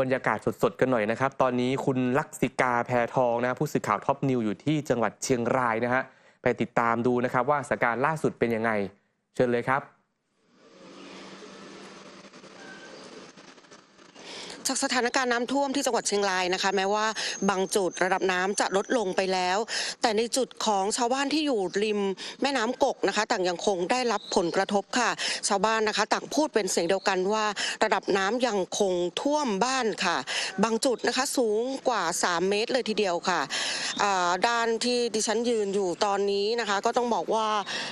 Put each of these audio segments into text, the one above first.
บรรยากาศสดๆกันหน่อยนะครับ ตอนนี้คุณลักษิกาแพทองนะผู้สื่อข่าวท็อปนิวอยู่ที่จังหวัดเชียงรายนะฮะไปติดตามดูนะครับว่าสถานการณ์ล่าสุดเป็นยังไง เชิญเลยครับ จากสถานการณ์น้ำท่วมที่จังหวัดเชียงรายนะคะ แม้ว่าบางจุดระดับน้ำจะลดลงไปแล้ว แต่ในจุดของชาวบ้านที่อยู่ริมแม่น้ำกกนะคะ ต่างยังคงได้รับผลกระทบค่ะ ชาวบ้านนะคะ ต่างพูดเป็นเสียงเดียวกันว่า ระดับน้ำยังคงท่วมบ้านค่ะ บางจุดนะคะสูงกว่า 3 เมตรเลยทีเดียวค่ะด้านที่ดิฉันยืนอยู่ตอนนี้นะคะ ก็ต้องบอกว่า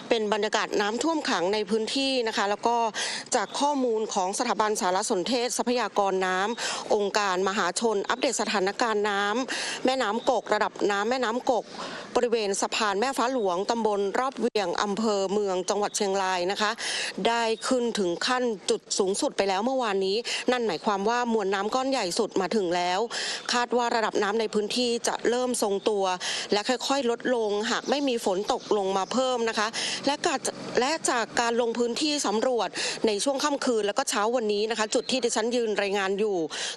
เป็นบรรยากาศน้ำท่วมขังในพื้นที่นะคะ แล้วก็จากข้อมูลของสถาบันสารสนเทศทรัพยากรน้ำองค์การมหาชน อัปเดตสถานการณ์น้ำแม่น้ำกก ระดับน้ำแม่น้ำกกบริเวณสะพานแม่ฟ้าหลวงตำบลรอบเวียงอำเภอเมืองจังหวัดเชียงรายนะคะ ได้ขึ้นถึงขั้นจุดสูงสุดไปแล้วเมื่อวานนี้ นั่นหมายความว่ามวลน้ำก้อนใหญ่สุดมาถึงแล้ว คาดว่าระดับน้ำในพื้นที่จะเริ่มทรงตัว และค่อยๆ ลดลงหากไม่มีฝนตกลงมาเพิ่มนะคะ และการและจากการลงพื้นที่สำรวจในช่วงค่ำคืน แล้วก็เช้าวันนี้นะคะ จุดที่ดิฉันยืนรายงานอยู่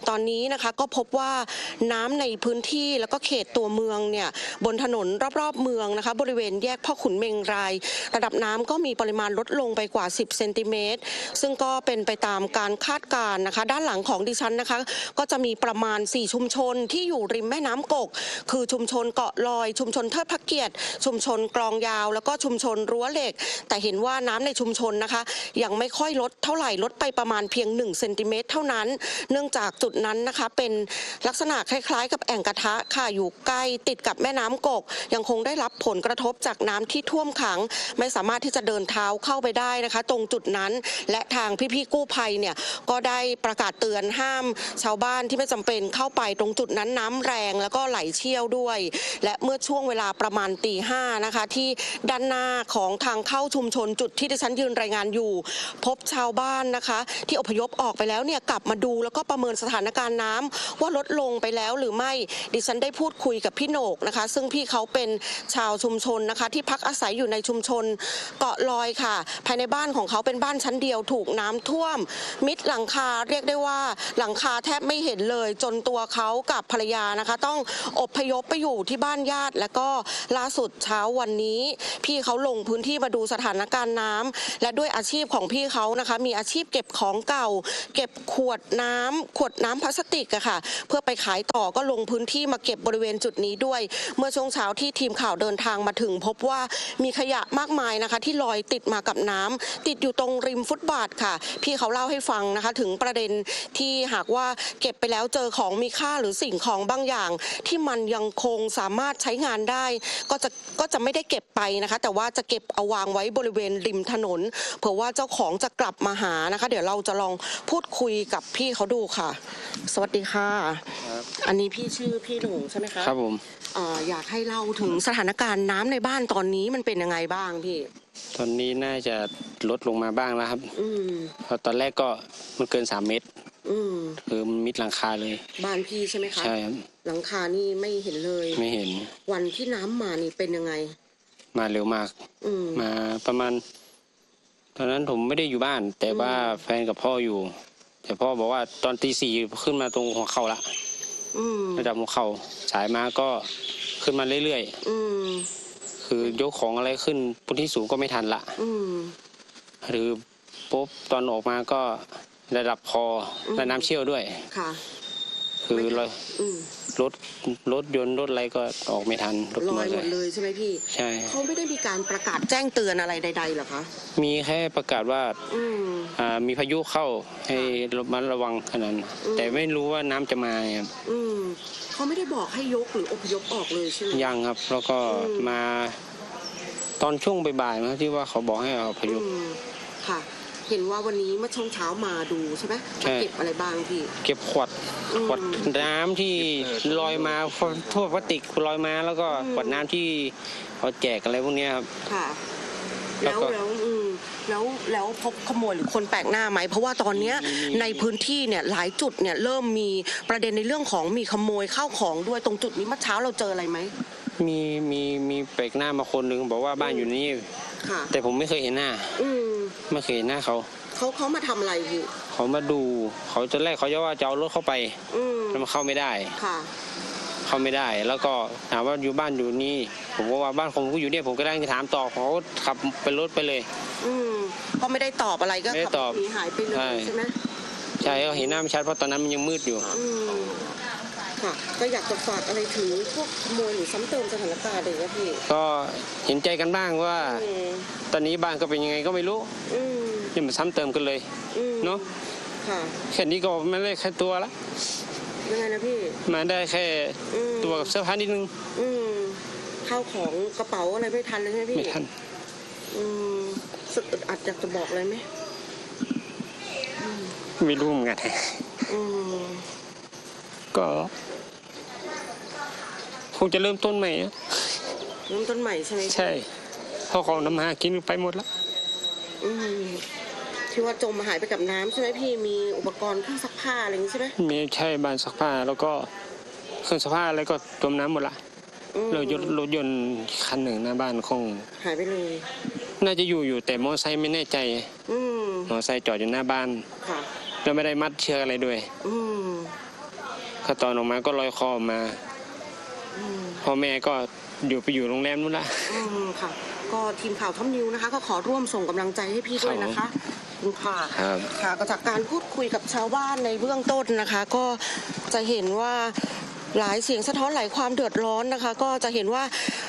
ตอนนี้นะคะก็พบว่าน้ำในพื้นที่แล้วก็เขตตัวเมืองเนี่ยบนถนนรอบๆเมืองนะคะบริเวณแยกพ่อขุนเมงราย ระดับน้ำก็มีปริมาณลดลงไปกว่า 10 เซนติเมตร ซึ่งก็เป็นไปตามการคาดการณ์นะคะ ด้านหลังของดิฉันนะคะ ก็จะมีประมาณ 4 ชุมชนที่อยู่ริมแม่น้ำกก คือชุมชนเกาะลอย ชุมชนเทิดพระเกียรติ ชุมชนกลองยาว แล้วก็ชุมชนรั้วเหล็ก แต่เห็นว่าน้ำในชุมชนนะคะ ยังไม่ค่อยลดเท่าไหร่ลดไปประมาณเพียง1เซนติเมตรเท่านั้น เนื่องจากจุดนั้นนะคะเป็นลักษณะคล้ายๆ กับแอ่งกระทะค่ะอยู่ใกล้ติดกับแม่น้ำกกยังคงได้รับผลกระทบจากน้ำที่ท่วมขัง ไม่สามารถที่จะเดินเท้าเข้าไปได้นะคะ ตรงจุดนั้น และทางพี่ๆกู้ภัยเนี่ยก็ได้ประกาศเตือนห้าม ชาวบ้านที่ไม่จำเป็นเข้าไปตรงจุดนั้นน้ำแรงแล้วก็ไหลเชี่ยวด้วย และเมื่อช่วงเวลาประมาณตีห้านะคะที่ด้านหน้าของทางเข้าชุมชนจุดที่ดิฉันยืนรายงานอยู่ พบชาวบ้านนะคะ ที่อพยพออกไปแล้วเนี่ยกลับมาดูแล้วก็ประเมินสถานการณ์น้ำว่าลดลงไปแล้วหรือไม่ดิฉันได้พูดคุยกับพี่โหนกนะคะ ซึ่งพี่เขาเป็นชาวชุมชนนะคะ ที่พักอาศัยอยู่ในชุมชนเกาะลอยค่ะ ภายในบ้านของเขาเป็นบ้านชั้นเดียวถูกน้ำท่วม มิดหลังคาเรียกได้ว่าหลังคาแทบไม่เห็นเลย จนตัวเขากับภรรยานะคะ ต้องอบพยพไปอยู่ที่บ้านญาติ แล้วก็ล่าสุดเช้าวันนี้ พี่เขาลงพื้นที่มาดูสถานการณ์น้ำและด้วยอาชีพของพี่เขานะคะ มีอาชีพเก็บของเก่า เก็บขวดน้ำขวดน้ำพลาสติกอะค่ะ เพื่อไปขายต่อก็ลงพื้นที่มาเก็บบริเวณจุดนี้ด้วย เมื่อช่วงเช้าที่ทีมข่าวเดินทางมาถึง พบว่ามีขยะมากมายนะคะ ที่ลอยติดมากับน้ำติดอยู่ตรงริมฟุตบาทค่ะ พี่เขาเล่าให้ฟังนะคะ ถึงประเด็นที่หากว่าเก็บไปแล้วเจอของมีค่าหรือสิ่งของบางอย่าง ที่มันยังคงสามารถใช้งานได้ ก็จะก็จะไม่ได้เก็บไปนะคะ แต่ว่าจะเก็บเอาวางไว้บริเวณริมถนนเผื่อว่าเจ้าของจะกลับมาหานะคะ เดี๋ยวเราจะลองพูดคุยกับพี่เขาดูค่ะ สวัสดีค่ะ อันนี้พี่ชื่อพี่หนุ่งใช่ไหมคะครับผมเอ่ออยากให้เล่าถึงสถานการณ์น้ำในบ้านตอนนี้มันเป็นยังไงบ้างพี่ ตอนนี้น่าจะลดลงมาบ้างแล้วครับอืมเพราะตอนแรกก็มันเกิน3เมตรอืมคือมันมิดหลังคาเลย บ้านพี่ใช่ไหมคะใช่ครับหลังคานี่ไม่เห็นเลย ไม่เห็นวันที่น้ำมานี่เป็นยังไง มาเร็วมาก อืม มาประมาณ ตอนนั้นผมไม่ได้อยู่บ้าน แต่ว่าแฟนกับพ่ออยู่ แต่พ่อบอกว่าตอนตีสี่ขึ้นมาตรงหัวเข่าละ อืมระดับหัวเข่าสายมาก็ขึ้นมาเรื่อยอืมๆ คือยกของอะไรขึ้นพื้นที่สูงก็ไม่ทันละ อืม หรือปุ๊บตอนออกมาก็ระดับคอและน้ำเชี่ยวด้วย ค่ะ คือรอยอืมรถรถยนต์รถอะไรก็ออกไม่ทันรถลมออยเตหอมร์ไซค์ดเลยใช่ไหมพี่ใช่ เขาไม่ได้มีการประกาศแจ้งเตือนอะไรใดๆเหรอคะมีแค่ประกาศว่าอืม อ่ามีพายุเข้าให้ระมัดระวังขนาดนั้นอืม แต่ไม่รู้ว่าน้ำจะมาไงครับอืมเขาไม่ได้บอกให้ยกหรืออพยพออกเลยใช่ไหม ยังครับ แล้วก็อืม มาตอนช่วงบ่ายๆนะที่ว่าเขาบอกให้เอาพายุอืมค่ะ เห็นว่าวันนี้เมื่อช่วงเช้ามาดูใช่ไหมใช่มาเก็บอะไรบ้างพี่ เก็บขวดอืม ขวดน้ำที่ลอยมาทั่วพลาสติกลอยมาแล้วก็อืมขวดน้ำที่เขาแจกอะไรพวกเนี้ยครับ ค่ะ แล้แล้ววก็แล้วอืมแล้วแล้วพบขโมยหรือคนแปลกหน้าไหม เพราะว่าตอนเนี้ยมีมี ในพื้นที่เนี่ยหลายจุดเนี่ยเริ่มมีประเด็นในเรื่องของมีขโมยข้าวของด้วยตรงจุดนี้เมื่อเช้าเราเจออะไรไหม มีมีมีแปลกหน้ามาคนหนึ่งบอกว่าบ้านอยู่นี่ ค่ะ แต่ผมไม่เคยเห็นหน้า อืมไม่เคยเห็นหน้าเขา เขาเขามาทำอะไรพี่เขาเขามาดู เขาจะแรกเขาจะว่าจะเอารถเข้าไปอืมแล้วมันเข้าไม่ได้ ค่ะ เข้าไม่ได้ แล้วก็ถามว่าอยู่บ้านอยู่นี่ ผมก็ว่าบ้านผมก็อยู่เนี่ยผมก็ได้จะถามต่อเขาก็ขับไปรถไปเลย อืมก็ไม่ได้ตอบอะไรก็ไม่ได้ขับตอบหนีหายไปเลยใช่ ใช่ไหมใช่ก็เห็นหน้าไม่ชัดเพราะตอนนั้นมันยังมืดอยู่ อืม ค่ะก็อยากจะฝากอะไรถึงพวกขโมยหรือซ้ำเติมสถานการณ์เลยนะพี่ก็เห็นใจกันบ้างว่า อืมตอนนี้บ้านก็เป็นยังไงก็ไม่รู้อืมยังมาซ้ำเติมกันเลยอืมเนอะค่ะแค่นี้ก็ไม่ได้แค่ตัวละยังไงนะพี่มาได้แค่อืมตัวกับเสื้อผ้านิดนึงอืมข้าวของกระเป๋าอะไรไม่ทันเลยใช่ไหมพี่ไม่ทัน อืมสุดอึดอัดอยากจะบอกอะไรไหมไม่รู้เหมือนกัน อืมก็ค งจะเริ่มต้นใหม่อะเริ่มต้นใหม่ใช่ไหมใช่เพราะของน้ำมาหากินไปหมดแล้วอืมที่ว่าจมหายไปกับน้ำใช่ไหมพี่มีอุปกรณ์เครื่องซักผ้าอะไรอย่างนี้ใช่ไหมมีใช่บ้านซักผ้าแล้วก็เครื่องซักผ้าอะไรก็จมน้ำหมดละอืมเรายนรถยนต์คันหนึ่งหน้าบ้านคงหายไปเลย น่าจะอยู่อยู่แต่มอไซค์ไม่แน่ใจอืมมอไซค์จอดอยู่หน้าบ้านค่ะแล้วไม่ได้มัดเชือกอะไรด้วยอืมก็ตอนออกมาก็ลอยคอออกมา อืม พ่อแม่ก็อยู่ไปอยู่โรงแรมนู้นละ อืมค่ะ ก็ทีมข่าวท่อมนิวนะคะ ก็ขอร่วมส่งกำลังใจให้พี่ด้วยนะคะขอบคุณค่ะครับ ค่ะก็จากการพูดคุยกับชาวบ้านในเบื้องต้นนะคะ ก็จะเห็นว่า หลายเสียงสะท้อนหลายความเดือดร้อนนะคะ ก็จะเห็นว่า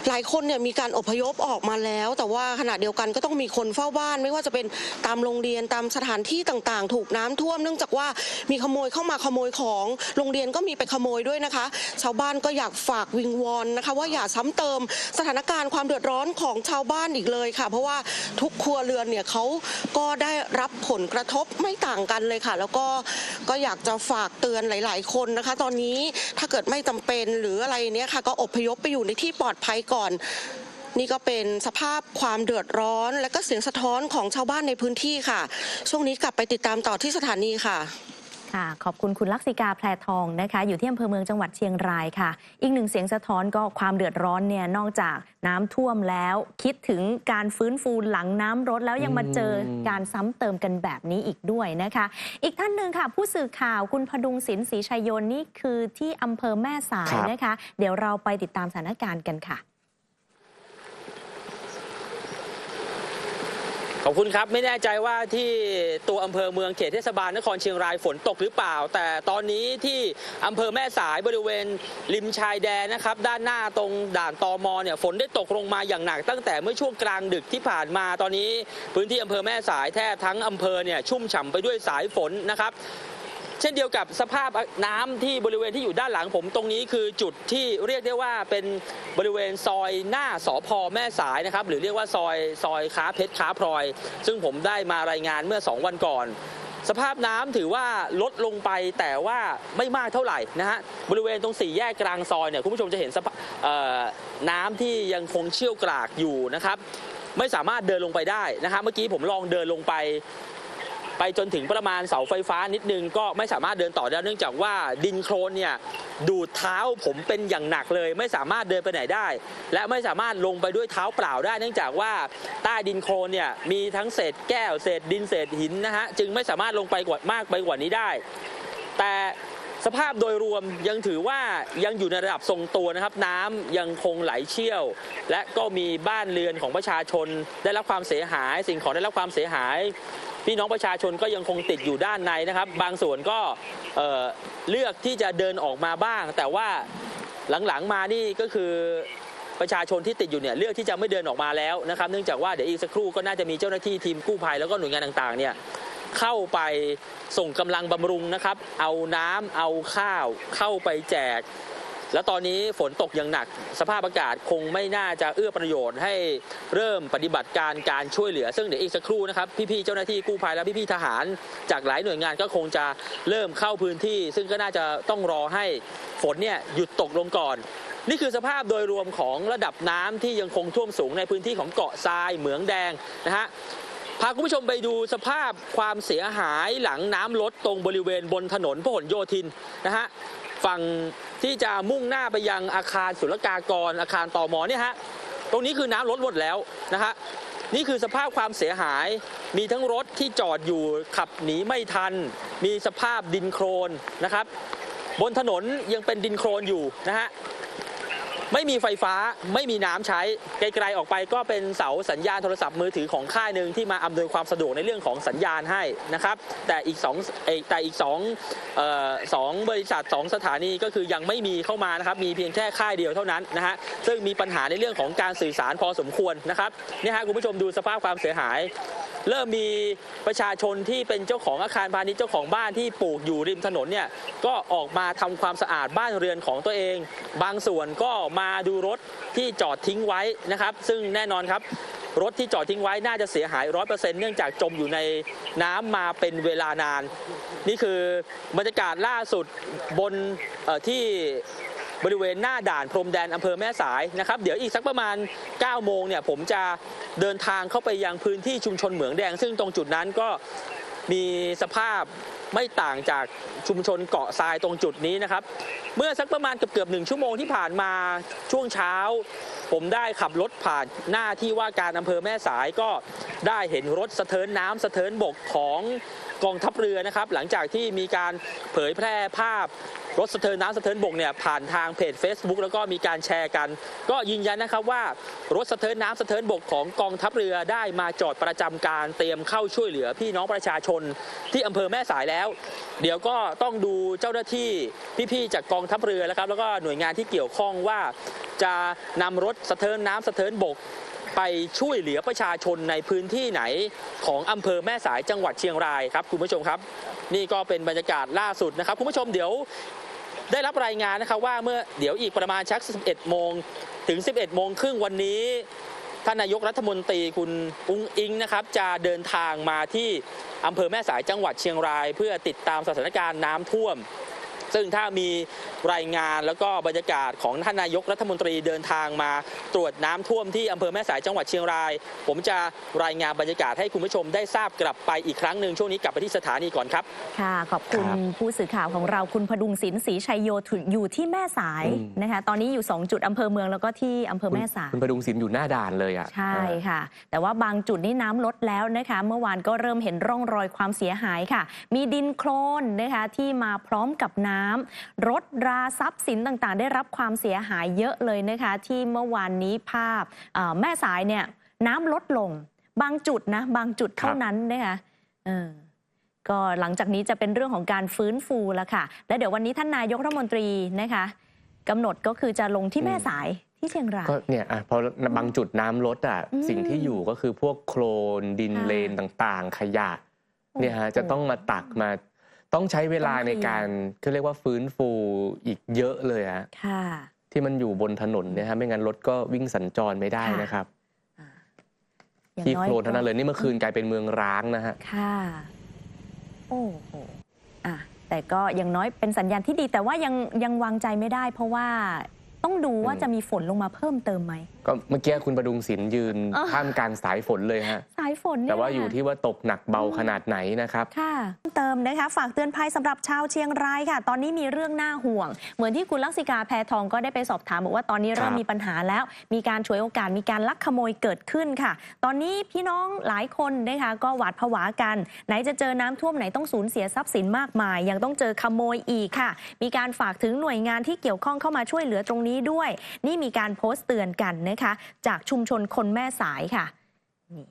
หลายคนเนี่ยมีการอพยพออกมาแล้ว แต่ว่าขณะเดียวกันก็ต้องมีคนเฝ้าบ้าน ไม่ว่าจะเป็นตามโรงเรียนตามสถานที่ต่างๆ ถูกน้ำท่วม เนื่องจากว่ามีขโมยเข้ามาขโมยของโรงเรียนก็มีไปขโมยด้วยนะคะ ชาวบ้านก็อยากฝากวิงวอนนะคะ ว่าอย่าซ้ำเติมสถานการณ์ความเดือดร้อนของชาวบ้านอีกเลยค่ะ เพราะว่าทุกครัวเรือนเนี่ยเขาก็ได้รับผลกระทบไม่ต่างกันเลยค่ะ แล้วก็ก็อยากจะฝากเตือนหลาย ๆ คนนะคะ ตอนนี้ถ้าเกิดไม่จำเป็นหรืออะไรเนี้ยค่ะ ก็อพยพไปอยู่ในที่ปลอดภัยก่อน นี่ก็เป็นสภาพความเดือดร้อน และก็เสียงสะท้อนของชาวบ้านในพื้นที่ค่ะ ช่วงนี้กลับไปติดตามต่อที่สถานีค่ะ ค่ะ ขอบคุณคุณลักษิกาแพรทองนะคะ อยู่ที่อำเภอเมืองจังหวัดเชียงรายค่ะ อีกหนึ่งเสียงสะท้อนก็ความเดือดร้อนเนี่ยนอกจากน้ำท่วมแล้ว คิดถึงการฟื้นฟูหลังน้ำรดแล้วยังมาเจอการซ้ำเติมกันแบบนี้อีกด้วยนะคะ อีกท่านหนึ่งค่ะ ผู้สื่อข่าวคุณพดุงศิลป์ศรีชัยยนนี่คือที่อำเภอแม่สายนะคะ เดี๋ยวเราไปติดตามสถานการณ์กันค่ะ ขอบคุณครับไม่แน่ใจว่าที่ตัวอำเภอเมืองเขตเทศบาลนครเชียงรายฝนตกหรือเปล่า แต่ตอนนี้ที่อำเภอแม่สายบริเวณริมชายแดนนะครับ ด้านหน้าตรงด่านตอมเนี่ยฝนได้ตกลงมาอย่างหนัก ตั้งแต่เมื่อช่วงกลางดึกที่ผ่านมาตอนนี้ พื้นที่อำเภอแม่สายแทบทั้งอำเภอเนี่ยชุ่มฉ่ำไปด้วยสายฝนนะครับ เช่นเดียวกับสภาพน้ำที่บริเวณที่อยู่ด้านหลังผมตรงนี้คือจุดที่เรียกได้ว่าเป็นบริเวณซอยหน้าสอพอแม่สายนะครับ หรือเรียกว่าซอยซอยค้าเพชรค้าพลอย ซึ่งผมได้มารายงานเมื่อ 2 วันก่อนสภาพน้ำถือว่าลดลงไปแต่ว่าไม่มากเท่าไหร่นะฮะบริเวณตรงสี่แยกกลางซอยเนี่ยคุณผู้ชมจะเห็นสภาพน้ำที่ยังคงเชี่ยวกรากอยู่นะครับ ไม่สามารถเดินลงไปได้นะฮะเมื่อกี้ผมลองเดินลงไป ไปจนถึงประมาณเสาไฟฟ้านิดนึงก็ไม่สามารถเดินต่อได้เนื่องจากว่าดินโคลนเนี่ยดูดเท้าผมเป็นอย่างหนักเลย ไม่สามารถเดินไปไหนได้ และไม่สามารถลงไปด้วยเท้าเปล่าได้ เนื่องจากว่าใต้ดินโคลนเนี่ยมีทั้งเศษแก้วเศษดินเศษหินนะฮะจึงไม่สามารถลงไปกว่ามากไปกว่านี้ได้ แต่ สภาพโดยรวมยังถือว่ายังอยู่ในระดับทรงตัวนะครับ น้ำยังคงไหลเชี่ยว และก็มีบ้านเรือนของประชาชน ได้รับความเสียหาย สิ่งของได้รับความเสียหาย พี่น้องประชาชนก็ยังคงติดอยู่ด้านในนะครับ บางส่วนก็เเลือกที่จะเดินออกมาบ้าง แต่ว่าหลังๆมานี่ก็คือประชาชนที่ติดอยู่เนี่ยเลือกที่จะไม่เดินออกมาแล้วนะครับ เนื่องจากว่าเดี๋ยวอีกสักครู่ก็น่าจะมีเจ้าหน้าที่ทีมกู้ภัยแล้วก็หน่วยงานต่างๆเนี่ย เข้าไปส่งกำลังบำรุงนะครับ เอาน้ำเอาข้าวเข้าไปแจก แล้วตอนนี้ฝนตกอย่างหนัก สภาพอากาศคงไม่น่าจะเอื้อประโยชน์ให้เริ่มปฏิบัติการการช่วยเหลือ ซึ่งเดี๋ยวอีกสักครู่นะครับ พี่ๆเจ้าหน้าที่กู้ภัยและพี่ๆทหารจากหลายหน่วยงานก็คงจะเริ่มเข้าพื้นที่ ซึ่งก็น่าจะต้องรอให้ฝนเนี่ยหยุดตกลงก่อนนี่คือสภาพโดยรวมของระดับน้ำที่ยังคงท่วมสูงในพื้นที่ของเกาะทรายเหมืองแดงนะฮะ พาคุณผู้ชมไปดูสภาพความเสียหายหลังน้ำลดตรงบริเวณบนถนนพหลโยธินนะฮะฝั่งที่จะมุ่งหน้าไปยังอาคารศุลกากรอาคารตอมอเนี่ยฮะตรงนี้คือน้ำลดหมดแล้วนะฮะนี่คือสภาพความเสียหาย มีทั้งรถที่จอดอยู่ขับหนีไม่ทัน มีสภาพดินโครนนะครับ บนถนนยังเป็นดินโครนอยู่นะฮะ ไม่มีไฟฟ้าไม่มีน้ำใช้ไกลๆออกไปก็เป็นเสาสัญญาณโทรศัพท์มือถือของค่ายหนึ่งที่มาอำนวยความสะดวกในเรื่องของสัญญาณให้นะครับ แต่อีกสองแต่อีกสองเอ่อสองบริษัทสองสถานีก็คือยังไม่มีเข้ามานะครับ มีเพียงแค่ค่ายเดียวเท่านั้นนะฮะซึ่งมีปัญหาในเรื่องของการสื่อสารพอสมควรนะครับนี่ฮะคุณผู้ชมดูสภาพความเสียหาย เริ่มมีประชาชนที่เป็นเจ้าของอาคารพาณิชย์เจ้าของบ้านที่ปลูกอยู่ริมถนนเนี่ยก็ออกมาทำความสะอาดบ้านเรือนของตัวเอง บางส่วนก็มาาดูรถที่จอดทิ้งไว้นะครับ ซึ่งแน่นอนครับ รถที่จอดทิ้งไว้น่าจะเสียหายร้อยเปอร์เซนต์เนื่องจากจมอยู่ในน้ำมาเป็นเวลานาน นี่คือบรรยากาศล่าสุดบนที่บริเวณหน้าด่านพรมแดนอำเภอแม่สายนะครับ เดี๋ยวอีกสักประมาณ 9 โมงเนี่ยผมจะเดินทางเข้าไปยังพื้นที่ชุมชนเหมืองแดง ซึ่งตรงจุดนั้นก็มีสภาพ ไม่ต่างจากชุมชนเกาะทรายตรงจุดนี้นะครับ เมื่อสักประมาณเกือบเกือบหนึ่งชั่วโมงที่ผ่านมาช่วงเช้า ผมได้ขับรถผ่านหน้าที่ว่าการอำเภอแม่สายก็ได้เห็นรถสะเทินน้ำสะเทินบกของกองทัพเรือนะครับ หลังจากที่มีการเผยแพร่ภาพรถสะเทินน้ำสะเทินบกเนี่ยผ่านทางเพจ Facebook แล้วก็มีการแชร์กัน ก็ยืนยันนะครับว่ารถสะเทินน้ำสะเทินบกของกองทัพเรือได้มาจอดประจำการเตรียมเข้าช่วยเหลือพี่น้องประชาชนที่อำเภอแม่สายแล้วเดี๋ยวก็ต้องดูเจ้าหน้าที่พี่ๆจากกองทัพเรือแล้วครับ แล้วก็หน่วยงานที่เกี่ยวข้องว่า จะนำรถสะเทินน้ำสะเทินบก ไปช่วยเหลือประชาชนในพื้นที่ไหนของอำเภอแม่สายจังหวัดเชียงรายครับคุณผู้ชมครับ นี่ก็เป็นบรรยากาศล่าสุดนะครับ คุณผู้ชมเดี๋ยวได้รับรายงานนะครับว่าเมื่อเดี๋ยวอีกประมาณชัก 11 โมงถึง 11 โมงครึ่งวันนี้ ท่านนายกรัฐมนตรีคุณอุ้งอิงนะครับจะเดินทางมาที่อำเภอแม่สายจังหวัดเชียงราย เพื่อติดตามสถานการณ์น้ำท่วม ซึ่งถ้ามีรายงานแล้วก็บรรยากาศของท่านนายกรัฐมนตรีเดินทางมาตรวจน้ำท่วมที่อำเภอแม่สายจังหวัดเชียงราย ผมจะรายงานบรรยากาศให้คุณผู้ชมได้ทราบกลับไปอีกครั้งหนึ่งช่วงนี้กลับไปที่สถานีก่อนครับ ค่ะ ขอบคุณครับผู้สื่อข่าวของเราคุณพดุงศิลป์ศรีชัยโยถุอยู่ที่แม่สายอืมนะคะ ตอนนี้อยู่ 2 จุดอำเภอเมืองแล้วก็ที่อำเภอแม่สาย คุณประดุงศิลป์อยู่หน้าด่านเลยอะ ใช่ค่ะ แต่ว่าบางจุดนี่น้ำลดแล้วนะคะ เมื่อวานก็เริ่มเห็นร่องรอยความเสียหายค่ะ มีดินโคลนนะคะที่มาพร้อมกับน้ำรถราทรัพย์สินต่างๆ ได้รับความเสียหายเยอะเลยนะคะ ที่เมื่อวานนี้ภาพเอ่อแม่สายเนี่ยน้ำลดลง บางจุดนะ บางจุดเท่านั้นนะคะเออก็หลังจากนี้จะเป็นเรื่องของการฟื้นฟูแล้วค่ะ และเดี๋ยววันนี้ท่านนายกรัฐมนตรีนะคะกำหนดก็คือจะลงที่แม่สายที่เชียงรายก็เนี่ยอะพอบางจุดน้ำลดอะอืมสิ่งที่อยู่ก็คือพวกโคลนดินค่ะเลนต่างๆ ขยะเนี่ยฮะโอ้โหจะต้องมาตักมา ต้องใช้เวลาต้องเคลีในยร์การเขาเรียกว่าฟื้นฟูอีกเยอะเลยฮะค่ะที่มันอยู่บนถนนเนี่ยฮะไม่งั้นรถก็วิ่งสัญจรไม่ได้ค่ะนะครับอ่าอย่างที่น้อยโคลนเท่านั้นเลยนี่เมื่อคืนกลายเป็นเมืองร้างนะฮะค่ะโอ้โหอะแต่ก็ยังน้อยเป็นสัญญาณที่ดีแต่ว่ายังยังวางใจไม่ได้ เพราะว่าต้องดูว่าอืมจะมีฝนลงมาเพิ่มเติมไหมก็เมื่อกี้คุณประดุงศิลป์ยืนเออท่ามกลางสายฝนเลยฮะ สายฝนเนี่ยแต่ว่าอยู่ค่ะที่ว่าตกหนักเบาขนาดไหนนะครับ ค่ะเติมนะคะ ฝากเตือนภัยสำหรับชาวเชียงรายค่ะ ตอนนี้มีเรื่องน่าห่วง เหมือนที่คุณลักษิกาแพทองก็ได้ไปสอบถามบอกว่าตอนนี้เริ่มครับ มีปัญหาแล้ว มีการฉวยโอกาสมีการลักขโมยเกิดขึ้นค่ะ ตอนนี้พี่น้องหลายคนนะคะก็หวาดผวากัน ไหนจะเจอน้ำท่วมไหนต้องสูญเสียทรัพย์สินมากมาย ยังต้องเจอขโมยอีกค่ะ มีการฝากถึงหน่วยงานที่เกี่ยวข้องเข้ามาช่วยเหลือตรงนี้ด้วย นี่มีการโพสต์เตือนกันนะคะจากชุมชนคนแม่สายค่ะนี่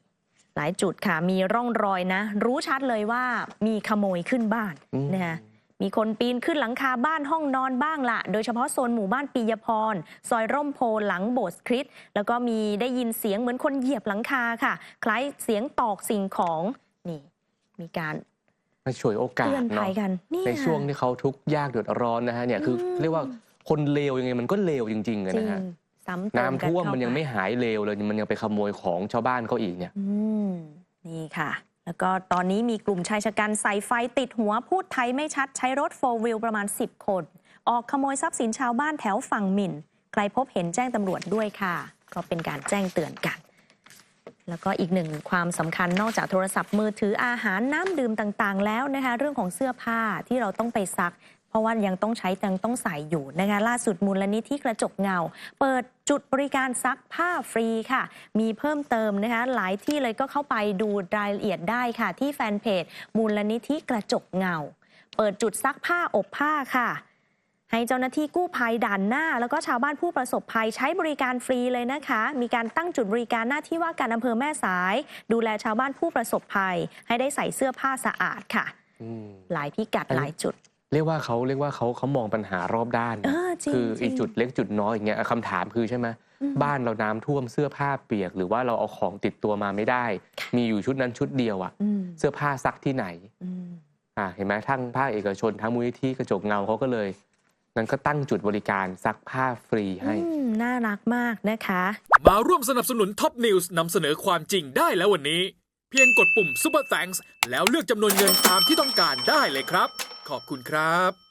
หลายจุดค่ะ มีร่องรอยนะ รู้ชัดเลยว่ามีขโมยขึ้นบ้านอืมนะคะมีคนปีนขึ้นหลังคาบ้านห้องนอนบ้างละ โดยเฉพาะโซนหมู่บ้านปียพร ซอยร่มโพหลังโบสถ์คริสต์แล้วก็มีได้ยินเสียงเหมือนคนเหยียบหลังคาค่ะ คล้ายเสียงตอกสิ่งของนี่ มีการมาฉวยโอกาสเตือนภัเนาะยกันนี่ในช่วงค่ะที่เขาทุกข์ยากเดือดร้อนนะฮะเนี่ยคืออมเรียกว่าคนเลวยังไงมันก็เลวจริงๆอะจรินะงฮะ ซ้ำเติน้ำท่วมกัมันยังไม่เข้าปหายเลวเลยมันยังไปขโมยของชาวบ้านเขาอีกเนี่ยอืมนี่ค่ะ แล้วก็ตอนนี้มีกลุ่มชายชะกันใส่ไฟติดหัวพูดไทยไม่ชัดใช้รถโฟวิลประมาณ 10 คน ออกขโมยทรัพย์สินชาวบ้านแถวฝั่งหมิ่น ใครพบเห็นแจ้งตำรวจด้วยค่ะ ก็เป็นการแจ้งเตือนกัน แล้วก็อีกหนึ่งความสำคัญนอกจากโทรศัพท์มือถืออาหารน้ำดื่มต่างๆ แล้วนะคะ เรื่องของเสื้อผ้าที่เราต้องไปซัก เพราะว่ายังต้องใช้ยังต้องใส่อยู่นะคะล่าสุดมูลนิธิกระจกเงา เปิดจุดบริการซักผ้าฟรีค่ะ มีเพิ่มเติมนะคะหลายที่เลยก็เข้าไปดูรายละเอียดได้ค่ะ ที่แฟนเพจมูลนิธิกระจกเงา เปิดจุดซักผ้าอบผ้าค่ะให้เจ้าหน้าที่กู้ภัยด่านหน้า แล้วก็ชาวบ้านผู้ประสบภัยใช้บริการฟรีเลยนะคะ มีการตั้งจุดบริการหน้าที่ว่าการอำเภอแม่สาย ดูแลชาวบ้านผู้ประสบภัย ให้ได้ใส่เสื้อผ้าสะอาดค่ะอืมหลายพิกัดอันนี้หลายจุด เรียกว่าเขาเรียกว่าเขาเขามองปัญหารอบด้านนะเออจริงคือจริไอ้งจุดเล็กจุดน้อยอย่างเงี้ยคำถามคือใช่ไหมอืมบ้านเราน้ำท่วมเสื้อผ้าเปียก หรือว่าเราเอาของติดตัวมาไม่ได้ มีอยู่ชุดนั้นชุดเดียวอะอืมเสื้อผ้าซักที่ไหนอืมอ่าเห็นไหมทั้งภาคเอกชนทั้งมูลนิธิกระจกเงาเขาก็เลยนั้นก็ตั้งจุดบริการซักผ้าฟรีให้ อืมน่ารักมากนะคะ มาร่วมสนับสนุนท็อปนิวส์นำเสนอความจริงได้แล้ววันนี้ เพียงกดปุ่ม Super Thanks แล้วเลือกจำนวนเงินตามที่ต้องการได้เลยครับ ขอบคุณครับ